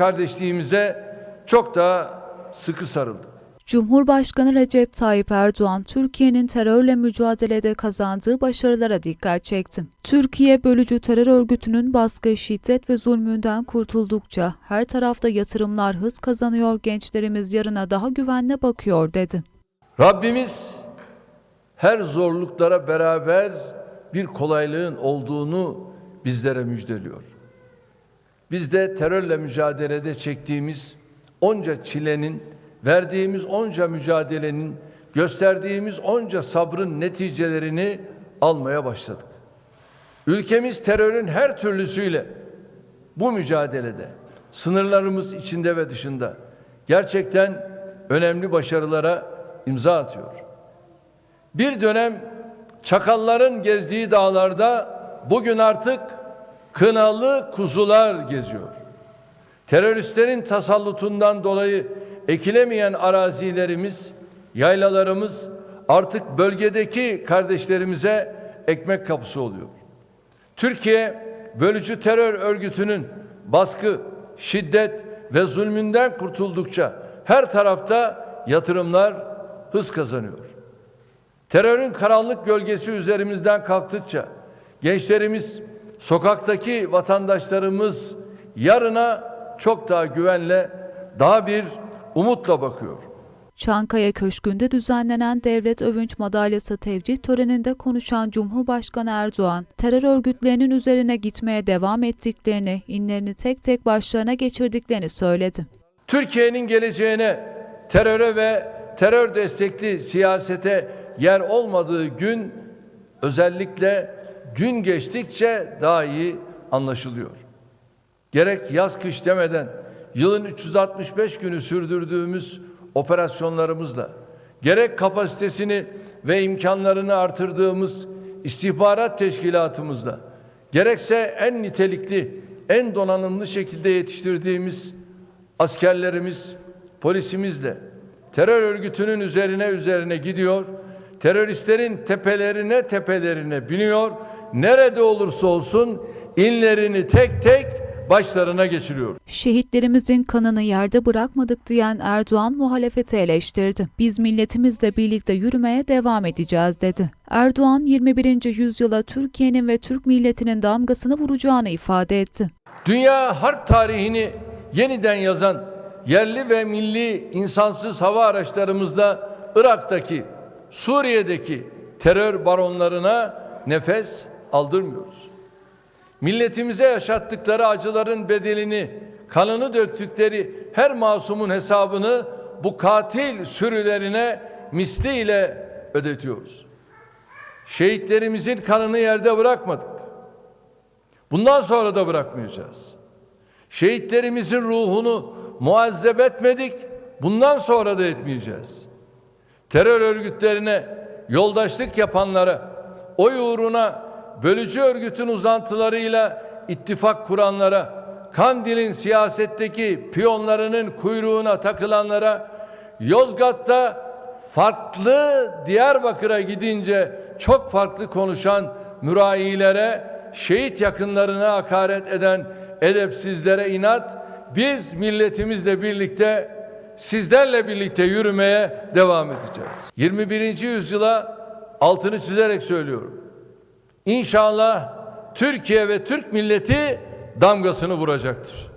kardeşliğimize çok daha sıkı sarıldık. Cumhurbaşkanı Recep Tayyip Erdoğan, Türkiye'nin terörle mücadelede kazandığı başarılara dikkat çekti. Türkiye, bölücü terör örgütünün baskı, şiddet ve zulmünden kurtuldukça her tarafta yatırımlar hız kazanıyor, gençlerimiz yarına daha güvenle bakıyor dedi. Rabbimiz her zorluklara beraber bir kolaylığın olduğunu bizlere müjdeliyor. Biz de terörle mücadelede çektiğimiz onca çilenin, verdiğimiz onca mücadelenin, gösterdiğimiz onca sabrın neticelerini almaya başladık. Ülkemiz terörün her türlüsüyle bu mücadelede sınırlarımız içinde ve dışında gerçekten önemli başarılara imza atıyor. Bir dönem çakalların gezdiği dağlarda bugün artık kınalı kuzular geziyor. Teröristlerin tasallutundan dolayı ekilemeyen arazilerimiz, yaylalarımız artık bölgedeki kardeşlerimize ekmek kapısı oluyor. Türkiye bölücü terör örgütünün baskı, şiddet ve zulmünden kurtuldukça her tarafta yatırımlar hız kazanıyor. Terörün karanlık gölgesi üzerimizden kalktıkça gençlerimiz, sokaktaki vatandaşlarımız yarına çok daha güvenle, daha bir umutla bakıyor. Çankaya Köşkü'nde düzenlenen Devlet Övünç Madalyası tevcih töreninde konuşan Cumhurbaşkanı Erdoğan, terör örgütlerinin üzerine gitmeye devam ettiklerini, inlerini tek tek başlarına geçirdiklerini söyledi. Türkiye'nin geleceğine teröre ve terör destekli siyasete yer olmadığı gün özellikle gün geçtikçe daha iyi anlaşılıyor. Gerek yaz kış demeden yılın 365 günü sürdürdüğümüz operasyonlarımızla gerek kapasitesini ve imkanlarını artırdığımız istihbarat teşkilatımızla gerekse en nitelikli, en donanımlı şekilde yetiştirdiğimiz askerlerimiz, polisimizle terör örgütünün üzerine üzerine gidiyor. Teröristlerin tepelerine tepelerine biniyor. Nerede olursa olsun inlerini tek tek başlarına geçiriyor. Şehitlerimizin kanını yerde bırakmadık diyen Erdoğan muhalefeti eleştirdi. Biz milletimizle birlikte yürümeye devam edeceğiz dedi. Erdoğan 21. yüzyıla Türkiye'nin ve Türk milletinin damgasını vuracağını ifade etti. Dünya harp tarihini yeniden yazan yerli ve milli insansız hava araçlarımızla Irak'taki, Suriye'deki terör baronlarına nefes aldırmıyoruz. Milletimize yaşattıkları acıların bedelini, kanını döktükleri her masumun hesabını bu katil sürülerine misliyle ödetiyoruz. Şehitlerimizin kanını yerde bırakmadık. Bundan sonra da bırakmayacağız. Şehitlerimizin ruhunu muazzeb etmedik. Bundan sonra da etmeyeceğiz. Terör örgütlerine yoldaşlık yapanlara, oy uğruna bölücü örgütün uzantılarıyla ittifak kuranlara, Kandil'in siyasetteki piyonlarının kuyruğuna takılanlara, Yozgat'ta farklı Diyarbakır'a gidince çok farklı konuşan mürayilere, şehit yakınlarına hakaret eden edepsizlere inat, biz milletimizle birlikte sizlerle birlikte yürümeye devam edeceğiz. 21. yüzyıla altını çizerek söylüyorum. İnşallah Türkiye ve Türk milleti damgasını vuracaktır.